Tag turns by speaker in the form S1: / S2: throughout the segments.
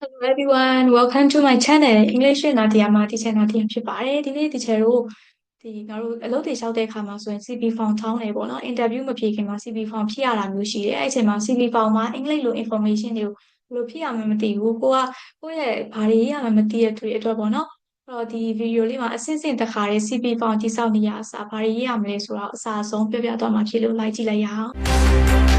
S1: Hello everyone, welcome to my channel. English နာတရားမှာ teacher နာတရားဖြစ်ပါတယ်။ဒီနေ့ teacher တို့ဒီငါတို့အလုပ်တွေလျှောက်တဲ့အခါမှာဆိုရင် CV form ထောင်းတယ်ပေါ့နော်။ interview မဖြေခင်မှာ CV form ဖြည့်ရတာမျိုးရှိတယ်။အဲ့အချိန်မှာ CV form မှာအင်္ဂလိပ်လို information တွေကိုဘယ်လိုဖြည့်ရမှန်းမသိဘူး။ကိုကကိုယ့်ရဲ့ဘာတွေရေးရမှန်းမသိတဲ့တွေအတွက်ပေါ့နော်။အဲ့တော့ဒီ video လေးမှာအဆင့်ဆင့်တစ်ခါတည်း CV form တိစောက်နေရအစားဘာတွေရေးရမလဲဆိုတော့အစားအဆုံးပြောပြသွားမှာဖြစ်လို့လိုက်ကြည့်လိုက်ရအောင်။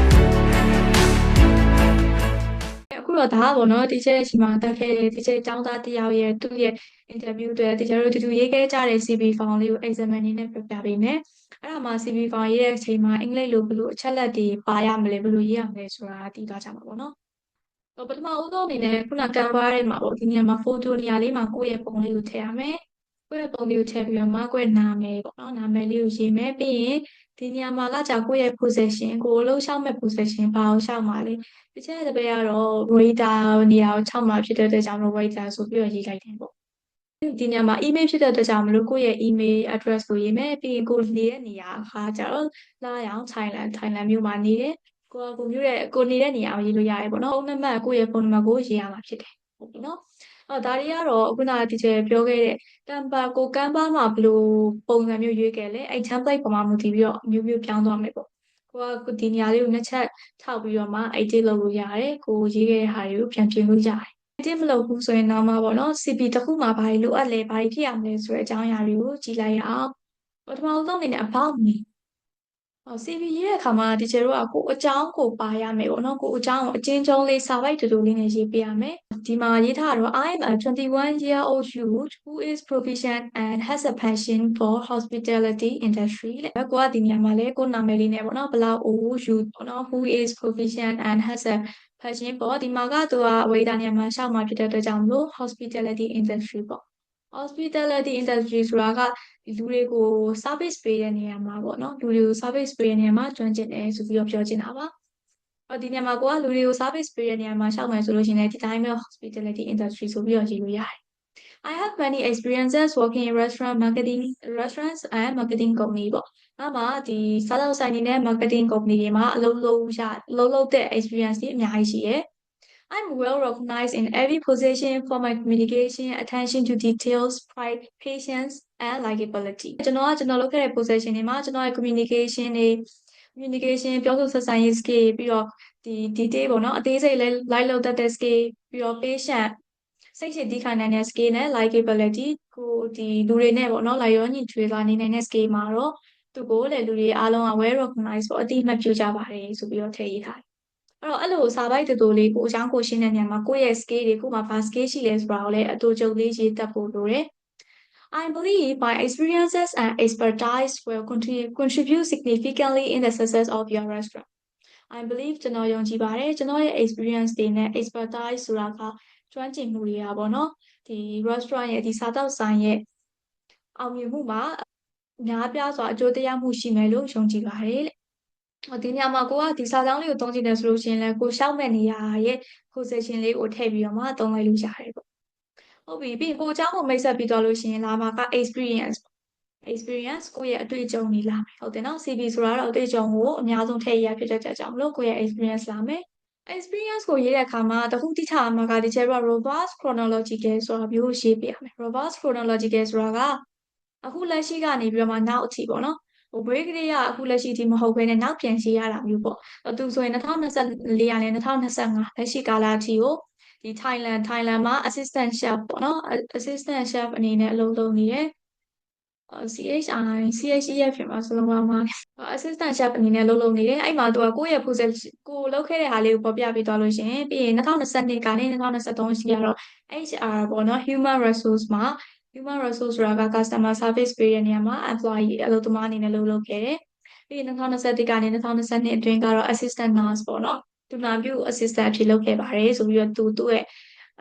S1: တော့ဒါကပေါ့နော်တီချာရဲ့ချိန်မှာတက်ခဲ့တဲ့တီချာကျောင်းသားတယောက်ရဲ့သူ့ရဲ့ interview တွေတီချာတို့တူတူရေးခဲ့ကြတဲ့ CV form လေးကို exam အနေနဲ့ပြပြပေးမယ်အဲ့ဒါမှာ CV form ရေးတဲ့အချိန်မှာအင်္ဂလိပ်လိုဘယ်လိုအချက်လက်တွေပါရမလဲဘယ်လိုရေးရမလဲဆိုတာသိသွားကြမှာပေါ့နော်တော့ပထမဦးဆုံးအနေနဲ့ခုန Canva ထဲမှာပေါ့ဒီနေရာမှာ photo နေရာလေးမှာကိုယ့်ရဲ့ပုံလေးကိုထည့်ရမယ် ကိုယ့်ရဲ့ပုံလေးကိုထည့်ပြီးတော့မှကိုယ့်ရဲ့နာမည်ပေါ့နော်နာမည်လေးကိုရေးမယ်ပြီးရင်ဒီနေရာမှာကကြာကိုယ့်ရဲ့ position ကိုယ်လှုပ်ရှားမဲ့ position ဘာကိုရှောက်မှာလဲတချို့တပည့်ကတော့ waiter နေရာကို6မှာဖြစ်တဲ့အတွက်ကြောင့်မလို့ waiter ဆိုပြီးတော့ရေးလိုက်တယ်ပေါ့ဒီနေရာမှာ email ဖြစ်တဲ့အတွက်ကြောင့်မလို့ကိုယ့်ရဲ့ email address ကိုရေးမယ်ပြီးရင်ကိုနေတဲ့နေရာခါကျတော့လာရောင် Thailand Thailand မြို့မှာနေတယ်ကိုကကိုမြို့ရဲ့ကိုနေတဲ့နေရာကိုရေးလို့ရတယ်ပေါ့နော်။အုံးနံပါတ်ကိုယ့်ရဲ့ဖုန်းနံပါတ်ကိုရေးရမှာဖြစ်တယ်ဟုတ်ပြီနော်။ အော်ဒါတွေကတော့ခုနကတီချာပြောခဲ့တဲ့ကမ်ပါကိုကမ်ပါမှာဘယ်လိုပုံစံမျိုးရွေးခဲ့လဲအဲ့ template ပေါ်မှာမူတည်ပြီးတော့မျိုးမျိုးပြောင်းသွားမယ်ပေါ့။ကိုကဒီနေရာလေးကိုနှစ်ချက်ထောက်ပြီးတော့မှ edit လုပ်လို့ရတယ်။ကိုရေးခဲ့တဲ့ဟာတွေကိုပြန်ပြင်လို့ရတယ်။ edit မလုပ်ဘူးဆိုရင်တော့မှပေါ့နော် CP တစ်ခုမှာဘာတွေလိုအပ်လဲဘာတွေဖြစ်ရမလဲဆိုတဲ့အကြောင်းအရာတွေကိုကြည့်လိုက်ရအောင်။ပထမဆုံးအနေနဲ့ about me CV ရေးတဲ့အခါမှာတီချာတို့ကကိုအကြောင်းကိုပါရမယ်ပေါ့နော်ကိုအကြောင်းကိုအချင်းချင်းလေးစာပိုက်တူတူလေးနဲ့ရေးပေးရမယ်ဒီမှာရေးထားတော့ I am a 21 year old youth who is proficient and has a passion for hospitality industry လေကိုကဒီနေရာမှာလေကိုနာမည်လေးနဲ့ပေါ့နော်ဘလောက် o youth ပေါ့နော် who is proficient and has a passion ပေါ့ဒီမှာကသူကဝေးတာနေရာမှာရှောက်မှာဖြစ်တဲ့အတွက်ကြောင့်မလို့ hospitality industry ပေါ့ hospitality industry ဆိုတာကလူတွေကို service ပေးတဲ့နေရာမှာပေါ့နော်လူတွေကို service ပေးတဲ့နေရာမှာကျွမ်းကျင်တယ်ဆိုပြီးတော့ပြောချင်တာပါအော်ဒီနေရာမှာကိုကလူတွေကို service ပေးတဲ့နေရာမှာရှောက်မယ်ဆိုလို့ရှိရင်ဒီတိုင်းပဲ hospitality industry ဆိုပြီးတော့ရေးလို့ရတယ် I have many experiences working in restaurant marketing restaurants and marketing company ပေါ့။အဲ့မှာဒီစားသောက်ဆိုင်တွေနဲ့ marketing company တွေမှာအလုပ်လုပ်ရအလုပ်လုပ်တဲ့ experience တွေအများကြီးရှိရဲ့။ I'm well recognized in every position for my communication, attention to details, pride, patience and likability ကျွန်တော်ကကျွန်တော်လုပ်ခဲ့တဲ့ position တွေမှာကျွန်တော်ရဲ့ communication တွေ communication ပြောဆိုဆက်ဆံရေး skill ပြီးတော့ဒီ detail ပေါ့နော်အသေးစိတ်လဲ live လုပ်တတ်တဲ့ skill ပြီးတော့ patient စိတ်ရှည်တည်ခိုင်နိုင်တဲ့ skill နဲ့ likability ကိုဒီလူတွေနဲ့ပေါ့နော်လိုက်ရောညီထွေလာနေနိုင်တဲ့ skill မှာတော့သူကိုလည်းလူတွေအားလုံးက well recognized ပေါ့အတိအမှတ်ပြုကြပါတယ်ဆိုပြီးတော့ထည့်ရေးထားတယ် အဲ့တော့အဲ့လိုစာပိုက်တူတူလေးကိုအကြောင်းကိုရှင်းတဲ့နေရာမှာကိုယ့်ရဲ့ skill တွေကိုမှဘာ skill ရှိလဲဆိုတာကိုလည်းအတူတူလေးရေးတတ်ဖို့လိုတယ် I believe my experiences and expertise will contribute contribute significantly in the success of your restaurant. I believe ကျွန်တော်ယုံကြည်ပါတယ်ကျွန်တော်ရဲ့ experience တွေနဲ့ expertise ဆိုတာကကျွမ်းကျင်မှုတွေကပေါ့နော်ဒီ restaurant ရဲ့ဒီစားသောက်ဆိုင်ရဲ့အောင်မြင်မှုမှာများပြားစွာအကျိုးတရားမှုရှိမယ်လို့ယုံကြည်ပါတယ်လေ ဒီနေရာမှာကိုကဒီစာကြောင်းလေးကိုသုံးကြည့်တယ်ဆိုလို့ရှိရင်လည်းကိုရှောက်မဲ့နေရာရဲ့ position လေးကိုထည့်ပြီးတော့မှသုံးလိုက်လို့ရတယ်ပေါ့ဟုတ်ပြီပြီးရင်ကိုအကြောင်းကိုမိတ်ဆက်ပြီးတော့လို့ရှိရင်လာမှာက experience experience ကိုရဲ့အတွေ့အကြုံတွေလာမယ်ဟုတ်တယ်နော် CV ဆိုတာတော့အတွေ့အကြုံကိုအများဆုံးထည့်ရဖြစ်တဲ့ကြောင့်မလို့ကိုရဲ့ experience လာမယ် experience ကိုရေးတဲ့အခါမှာတခုတိထားမှာကဒီကျတော့ robust chronological ဆိုတာမျိုးရေးပြရမယ် robust chronological ဆိုတာကအခုလက်ရှိကနေပြီးတော့မှနောက်အထိပေါ့နော် ဟို break တွေကအခုလက်ရှိဒီမဟုတ်ဘဲနဲ့နောက်ပြန်ရေးရတာမျိုးပေါ့သူဆိုရင်2024ရနဲ့2025လက်ရှိကာလအထိကိုဒီ Thailand Thailand မှာ assistant chef ပေါ့နော် assistant chef အနေနဲ့အလုပ်လုပ်နေတယ် CHI CHEF ဖြစ်မှာစလုံးပါမှာ assistant chef အနေနဲ့လုပ်လုပ်နေတယ်အဲ့မှာသူကကိုယ့်ရဲ့ process ကိုလုပ်ခဲ့တဲ့ဟာလေးကိုပေါ်ပြပေးသွားလို့ရှင်ပြီးရင်2022ကနေ2023ရှိရတော့ HR ပေါ့နော် human resource မှာ human resource ဆိုတာက customer service ပေးတဲ့နေရာမှာ employee အလုပ်သမားအနေနဲ့လုပ်လုပ်ခဲ့တယ်ပြီးရင်2021ကနေ2022အတွင်းကတော့ assistant nurse ပေါ့နော်သူနာပြု assistant အဖြစ်လုပ်ခဲ့ပါတယ်ဆိုပြီးတော့သူသူ့ရဲ့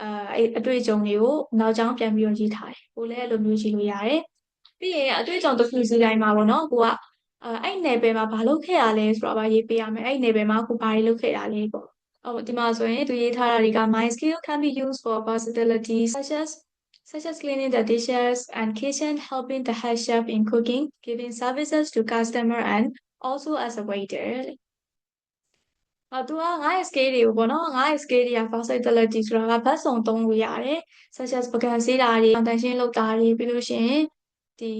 S1: အဲအတွေ့အကြုံတွေကိုနောက်ကျောင်းပြန်ပြီးတော့ရေးထားတယ်ကိုလည်းအဲ့လိုမျိုးရေးလို့ရတယ်ပြီးရင်အတွေ့အကြုံတစ်ခုစီတိုင်းမှာပေါ့နော်ကိုကအဲ့နယ်ပယ်မှာဘာလုပ်ခဲ့ရလဲဆိုတော့ဗာရေးပေးရမယ်အဲ့နယ်ပယ်မှာကိုဘာတွေလုပ်ခဲ့ရလဲပေါ့အော်ဒီမှာဆိုရင်သူရေးထားတာတွေက my skill can be used for versatility such as such as cleaning the dishes and kitchen, helping the head chef in cooking, giving services to customer and also as a waiter. အာသူကငါ့ရဲ့ scale တွေကိုပေါ့နော်ငါ့ရဲ့ scale တွေက versatility ဆိုတာကဘတ်စုံသုံးလို့ရတယ် such as ပကံဆေးတာတွေ foundation လုပ်တာတွေပြီးလို့ရှိရင် ဒီ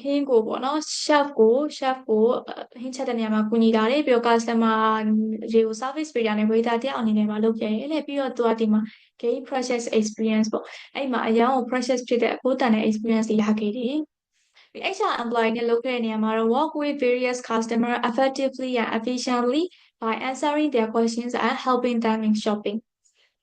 S1: ဟင်းကိုပေါ့နော် chef ကို chef ကိုဟင်းချက်တဲ့နေရာမှာကူညီတာတွေပြီးတော့ customer တွေကို service ပေးတာနဲ့ waiter တယောက်အနေနဲ့ပါလုပ်ခဲ့တယ်လေပြီးတော့သူကဒီမှာ gain precious experience ပေါ့အဲ့မှာအရန်ကို precious ဖြစ်တဲ့အဖို့တန်တဲ့ experience တွေရခဲ့တယ် HR employee နဲ့လုပ်ခဲ့တဲ့နေရာမှာတော့ work with various customer effectively and efficiently by answering their questions and helping them in shopping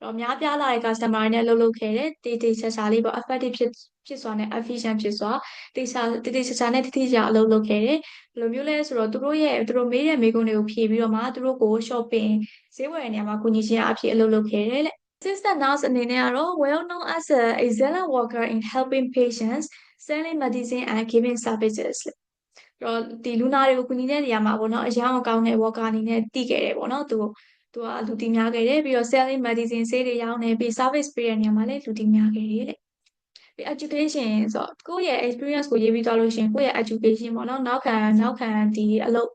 S1: တော့များပြားလာတဲ့ customer တွေနဲ့လှုပ်လှုပ်ခဲ့တဲ့တေးတေးချာချာလေးပေါ့ effective ဖြစ် ဖြစ်စွာနဲ့ efficient ဖြစ်စွာတေးချာတေးတေးချာချာနဲ့တိတိကျကျအလုပ်လုပ်ခဲ့တယ်ဘယ်လိုမျိုးလဲဆိုတော့သူတို့ရဲ့သူတို့မေးတဲ့မေးခွန်းတွေကိုဖြေပြီးတော့မှသူတို့ကို shopping ဈေးဝယ်တဲ့နေရာမှာကူညီခြင်းအဖြစ်အလုပ်လုပ်ခဲ့တယ်လေ Assistant nurse အနေနဲ့ကတော့ well known as a excellent worker in helping patients selling medicine and giving services တော့ဒီလူနာတွေကိုကူညီတဲ့နေရာမှာပေါ့နော်အရန်အောင်ကောင်းတဲ့ worker အနေနဲ့တည်ခဲ့တယ်ပေါ့နော်သူသူကလူတီများခဲ့တယ်ပြီးတော့ selling medicine ဆေးတွေရောင်းနေပြီး service ပေးတဲ့နေရာမှာလည်းလူတီများခဲ့တယ်တဲ့ပြီး education ဆိုတော့ကိုယ့်ရဲ့ experience ကိုရေးပြီးသွားလို့ရှိရင်ကိုယ့်ရဲ့ education ပေါ့နော်နောက်ခံနောက်ခံဒီအလုပ်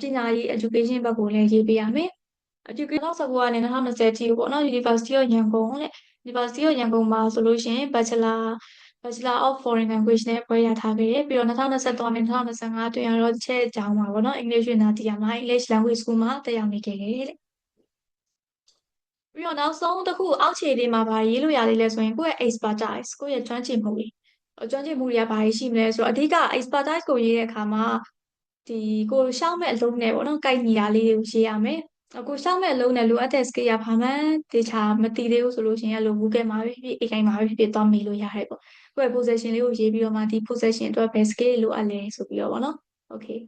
S1: ပညာရေး education ဘက်ကိုလည်းရေးပေးရမယ် education 2019ကနေ2020ထိပေါ့နော် University of ရန်ကုန်တဲ့ University of ရန်ကုန်မှာဆိုလို့ရှိရင် Bachelor Bachelor of Foreign Language နဲ့ဘွဲ့ရထားခဲ့တယ်ပြီးတော့2023နဲ့2025အတွင်းကတော့ချက်အကြောင်းပါပေါ့နော် English ရနာတရားမှာ English Language School မှာတက်ရောက်နေခဲ့တယ်တဲ့ ပြီးတော့နောက်ဆုံးတစ်ခုအောက်ခြေလေးမှာဗာရေးလို့ရလေးလဲဆိုရင်ကိုယ့်ရဲ့ expertise ကိုယ့်ရဲ့ကျွမ်းကျင်မှုတွေကျွမ်းကျင်မှုတွေကဘာရှိမလဲဆိုတော့အဓိက expertise ကိုရေးတဲ့အခါမှာဒီကိုရှောက်မဲ့အလုံးနဲ့ပေါ့နော်ကိုက်ညီတာလေးတွေကိုရေးရမယ်အခုရှောက်မဲ့အလုံးနဲ့လိုအပ်တဲ့ skill ကဘာမှတေချာမသိသေးဘူးဆိုလို့ရှိရင်လို Google မှာပဲဖြစ်ဖြစ် AI မှာပဲဖြစ်ဖြစ်သွားမေးလို့ရတယ်ပေါ့ကိုယ့်ရဲ့ possession လေးကိုရေးပြီးတော့မှဒီ possession အတွက်ဘယ် skill လိုအပ်လဲဆိုပြီးတော့ပေါ့နော် okay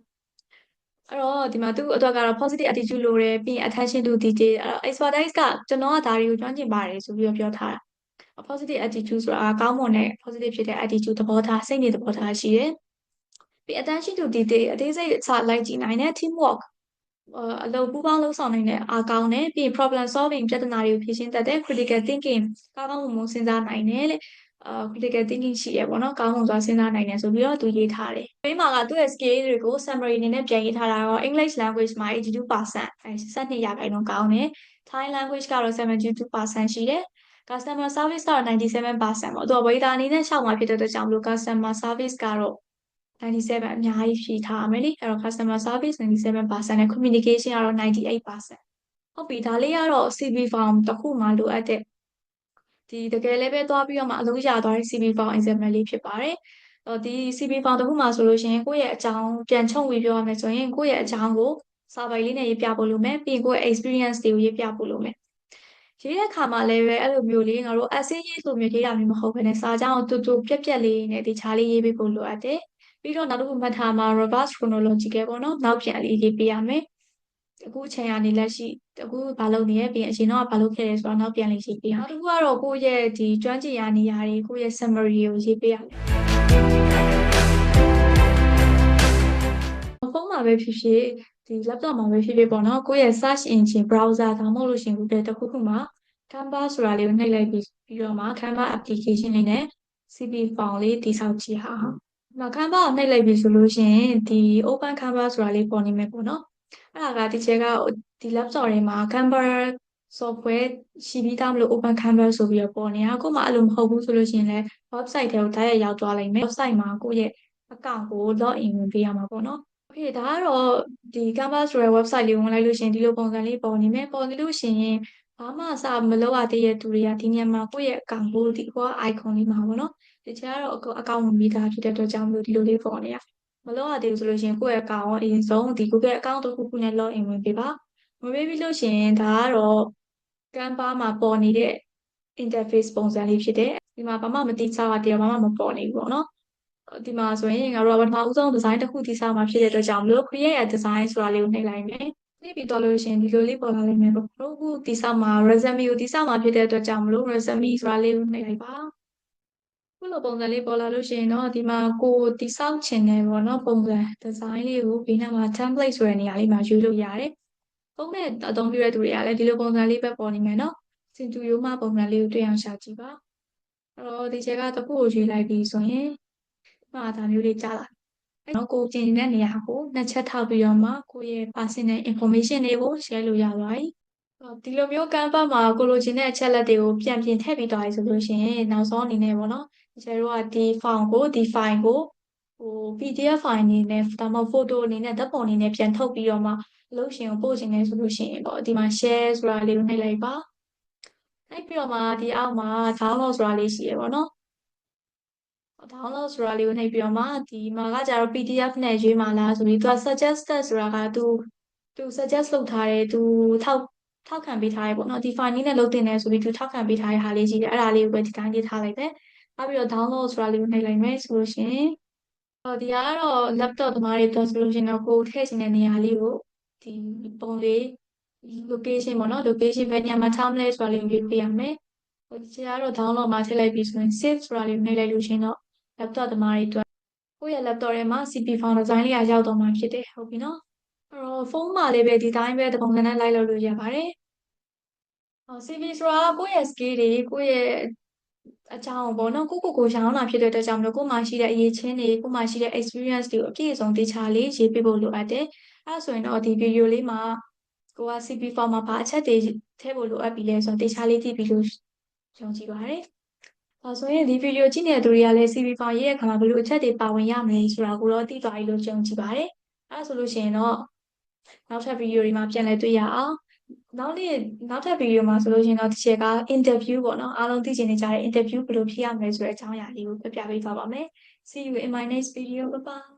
S1: အဲ့တော့ဒီမှာသူ့အတွက်ကတော့ positive attitude လိုတယ်ပြီးရင် attention to detail အဲ့တော့ expertise ကကျွန်တော်ကဒါတွေကိုကျွမ်းကျင်ပါတယ်ဆိုပြီးတော့ပြောထားတာ positive attitude ဆိုတာကောင်းမွန်တဲ့ positive ဖြစ်တဲ့ attitude သဘောထားစိတ်နေသဘောထားရှိတယ်ပြီး attention to detail အသေးစိတ်စလိုက်ကြည့်နိုင်တယ် teamwork အလုပ်ပူးပေါင်းလုပ်ဆောင်နိုင်တဲ့အားကောင်းတယ်ပြီး problem solving ပြဿနာတွေကိုဖြေရှင်းတတ်တဲ့ critical thinking ကောင်းကောင်းမွန်မွန်စဉ်းစားနိုင်တယ်လေ အာ critical thinking ရှိရပေါ့နော်ကောင်းမွန်စွာစဉ်းစားနိုင်တယ်ဆိုပြီးတော့သူရေးထားတယ်။ပြီးမှကသူ့ရဲ့ skill တွေကို summary အနေနဲ့ပြန်ရေးထားတာတော့ English language မှာ82%အဲ12ရာခိုင်နှုန်းကောင်းတယ်။ Thai language ကတော့72%ရှိတယ်။ customer service ကတော့97%ပေါ့။သူကဝေတာအနေနဲ့ရှောက်မှာဖြစ်တဲ့အတွက်ကြောင့်မလို့ customer service ကတော့97အများကြီးဖြည့်ထားရမယ်လေ။အဲ့တော့ customer service 97%နဲ့ communication ကတော့98%ဟုတ်ပြီဒါလေးကတော့ CV form တစ်ခုမှလိုအပ်တဲ့ ဒီတကယ်လည်းပဲသွားပြီးတော့မှအလုပ်ရသွားတဲ့ CV form example လေးဖြစ်ပါတယ်။တော့ဒီ CV form တစ်ခုမှဆိုလို့ရှိရင်ကိုယ့်ရဲ့အကြောင်းပြန်ချုပ်ပြီးပြောရမယ်ဆိုရင်ကိုယ့်ရဲ့အကြောင်းကိုစာပိုင်လေးနဲ့ရေးပြဖို့လိုမယ်ပြီးရင်ကိုယ့်ရဲ့ experience တွေကိုရေးပြဖို့လိုမယ်။ရေးတဲ့ခါမှာလည်းပဲအဲ့လိုမျိုးလေးငါတို့ essay ရေးလိုမျိုးရေးတာမျိုးမဟုတ်ဘဲနဲ့စာကြောင်းတူတူပြက်ပြက်လေးနဲ့ဒီချားလေးရေးပေးဖို့လိုအပ်တယ်။ပြီးတော့နောက်တစ်ခုမှတ်ထားမှာ reverse chronological ပေါ့နော်နောက်ပြန်လေးရေးပေးရမယ်။ အခုအချိန်ကနေလက်ရှိအခုဘာလုပ်နေရပြီးအရင်တော့ဘာလုပ်ခဲ့လဲဆိုတော့နောက်ပြန်လေးရေးပေးရအောင်နောက်တစ်ခုကတော့ကိုယ့်ရဲ့ဒီကျွမ်းကျင်ရာနေရာတွေကိုယ့်ရဲ့ summary ကိုရေးပေးရတယ်ဖုန်းမှာပဲဖြစ်ဖြစ်ဒီ laptop မှာပဲဖြစ်ဖြစ်ပေါ့နော်ကိုယ့်ရဲ့ search engine browser ဒါမှမဟုတ်လို့ရှင် Google တစ်ခုခုမှာ Canva ဆိုတာလေးကိုနှိပ်လိုက်ပြီးပြီးတော့မှ Canva application လေးနဲ့ CV file လေးတိဆောက်ကြည့်ဟာ။ဒီမှာ Canva ကိုနှိပ်လိုက်ပြီဆိုလို့ရှိရင်ဒီ open Canva ဆိုတာလေးပေါ်နေမယ်ပေါ့နော် အဲ့ဒါကဒီချက်ကဒီ laptop ထဲမှာ Canva software ရှိပြီးသားမလို့ open Canva ဆိုပြီးတော့ပေါ်နေတာကိုမှအဲ့လိုမဟုတ်ဘူးဆိုလို့ရှိရင်လည်း website ထဲကိုတိုက်ရိုက်ရောက်သွားလိမ့်မယ် website မှာကိုယ့်ရဲ့ account ကို log in ဝင်ပေးရမှာပေါ့နော် Okay ဒါကတော့ဒီ Canva ဆိုတဲ့ website လေးဝင်လိုက်လို့ရှိရင်ဒီလိုပုံစံလေးပေါ်နေမယ်ပေါ်နေလို့ရှိရင်ဘာမှအစမလုပ်ရသေးတဲ့သူတွေကဒီညမှာကိုယ့်ရဲ့ account ကိုဒီကွာ icon လေးမှာပေါ့နော်ဒီချက်ကတော့ account ဝင်ပြီးသားဖြစ်တဲ့အတွက်ကြောင့်မလို့ဒီလိုလေးပေါ်နေရ မလုပ်ရသေးဘူးဆိုလို့ရှိရင်ကိုယ့်ရဲ့ account ကိုအရင်ဆုံးဒီ Google account တစ်ခုခုနဲ့ log in ဝင်ပေးပါဝင်ပေးပြီးလို့ရှိရင်ဒါကတော့ Canva မှာပေါ်နေတဲ့ interface ပုံစံလေးဖြစ်တယ်ဒီမှာဘာမှမတိကျတာတရားဘာမှမပေါ်နေဘူးပေါ့နော်ဒီမှာဆိုရင်ငါတို့ကပထမဦးဆုံး design တစ်ခုတိကျမှာဖြစ်တဲ့အတွက်ကြောင့်မလို့ create a design ဆိုတာလေးကိုနှိပ်လိုက်မယ်နှိပ်ပြီးတော့လို့ရှိရင်ဒီလိုလေးပေါ်လာလိမ့်မယ်ပေါ့တို့ခုတိကျမှာ resume ကိုတိကျမှာဖြစ်တဲ့အတွက်ကြောင့်မလို့ resume ဆိုတာလေးကိုနှိပ်လိုက်ပါ ခုလိုပုံစံလေးပေါ်လာလို့ရှိရင်တော့ဒီမှာကိုတိဆောက်ချင်တယ်ပေါ့နော်ပုံစံ design လေးကိုဘေးနားမှာ template ဆိုတဲ့နေရာလေးမှာယူလို့ရတယ်။ပုံနဲ့အသုံးပြုတဲ့သူတွေကလည်းဒီလိုပုံစံလေးပဲပေါ်နေမယ်နော်။စင်တူရိုးမှပုံစံလေးကိုတွေ့အောင်ရှာကြည့်ပါ။အဲ့တော့ဒီချက်ကတစ်ခုကိုရွေးလိုက်ပြီးဆိုရင်ဒီမှာဒါမျိုးလေးကြားလာအဲ့တော့ကိုကျင်နေတဲ့နေရာကိုနှစ်ချက်ထောက်ပြီးတော့မှကိုယ့်ရဲ့ personal information တွေကို share လို့ရသွားပြီအော်ဒီလိုမျိုးကမ်းပတ်မှာကိုလိုချင်တဲ့အချက်လက်တွေကိုပြန်ပြင်ထည့်ပြီးသွားပြီဆိုလို့ရှိရင်နောက်ဆုံးအနေနဲ့ပေါ့နော် ကျတို့ကဒီ file ကိုဒီ file ကိုဟို PDF file အနေနဲ့ဒါမှမဟုတ် photo အနေနဲ့ဓာတ်ပုံအနေနဲ့ပြန်ထုတ်ပြီးတော့မှအလုပ်ရှင်ကိုပို့ချင်တယ်ဆိုလို့ရှိရင်ပေါ့ဒီမှာ share ဆိုတာလေးကိုနှိပ်လိုက်ပါနှိပ်ပြီးတော့မှဒီအောက်မှာ download ဆိုတာလေးရှိရပေါ့နော် download ဆိုတာလေးကိုနှိပ်ပြီးတော့မှဒီမှာကကြတော့ PDF နဲ့ရွေးမှာလားဆိုပြီးသူက suggested ဆိုတာကသူသူ suggest လုပ်ထားတယ်သူထောက်ထောက်ခံပေးထားတယ်ပေါ့နော်ဒီ file နည်းနဲ့လုပ်တင်တယ်ဆိုပြီးသူထောက်ခံပေးထားတဲ့ဟာလေးရှိတယ်အဲ့ဒါလေးကိုပဲဒီတိုင်းလေးထားလိုက်တယ် နောက်ပြီးတော့ download ဆိုတာလေးကိုနှိပ်လိုက်မယ်ဆိုလို့ရှိရင်ဟောဒီကတော့ laptop သမားတွေတော့ဆိုလို့ရှိရင်တော့ကိုထည့်ချင်တဲ့နေရာလေးကိုဒီပုံလေး location ပေါ့နော် location ဘယ်နေရာမှာထားမလဲဆိုတာလေးကိုရွေးပေးရမယ်ဟိုဒီကတော့ download မှာထည့်လိုက်ပြီးဆိုရင် save ဆိုတာလေးကိုနှိပ်လိုက်လို့ရှိရင်တော့ laptop သမားတွေအတွက်ကိုယ့်ရဲ့ laptop ထဲမှာ CP file design လေးကရောက်တော့မှာဖြစ်တယ်ဟုတ်ပြီနော်အဲ့တော့ဖုန်းမှာလေးပဲဒီတိုင်းပဲတပုံစံနဲ့လိုက်လုပ်လို့ရပါတယ်ဟော CV ဆိုတာကကိုယ့်ရဲ့ skill တွေကိုယ့်ရဲ့ အကြောင်းပေါ့နော်ကိုကိုကိုရောင်းတာဖြစ်တဲ့အတွက်ကြောင့်မလို့ကို့မှာရှိတဲ့အရေးချင်းတွေကို့မှာရှိတဲ့ experience တွေကိုအပြည့်အစုံတေချာလေးရေးပြဖို့လိုအပ်တယ်အဲဆိုရင်တော့ဒီ video လေးမှာကိုက CP file မှာဘာအချက်တွေထည့်ဖို့လိုအပ်ပြီလဲဆိုတော့တေချာလေးသိပြီလို့ယုံကြည်ပါတယ်ဒါဆိုရင်ဒီဗီဒီယိုကြည့်နေတဲ့သူတွေကလည်း CV file ရေးတဲ့အခါမှာဘယ်လိုအချက်တွေပါဝင်ရမလဲဆိုတာကိုတော့သိသွားပြီလို့ယုံကြည်ပါတယ်။အဲဒါဆိုလို့ရှိရင်တော့နောက်ထပ်ဗီဒီယိုတွေမှာပြန်လည်တွေ့ရအောင်။ နောက်နေ့နောက်ထပ်ဗီဒီယိုမှာဆိုလို့ရှိရင်တော့တစ်ချက်က interview ပေါ့နော်အားလုံးသိချင်နေကြတဲ့ interview ဘယ်လိုဖြေရမလဲဆိုတဲ့အကြောင်းအရာလေးကိုပြပြပေးသွားပါမယ်။ See you in my next video. Bye bye.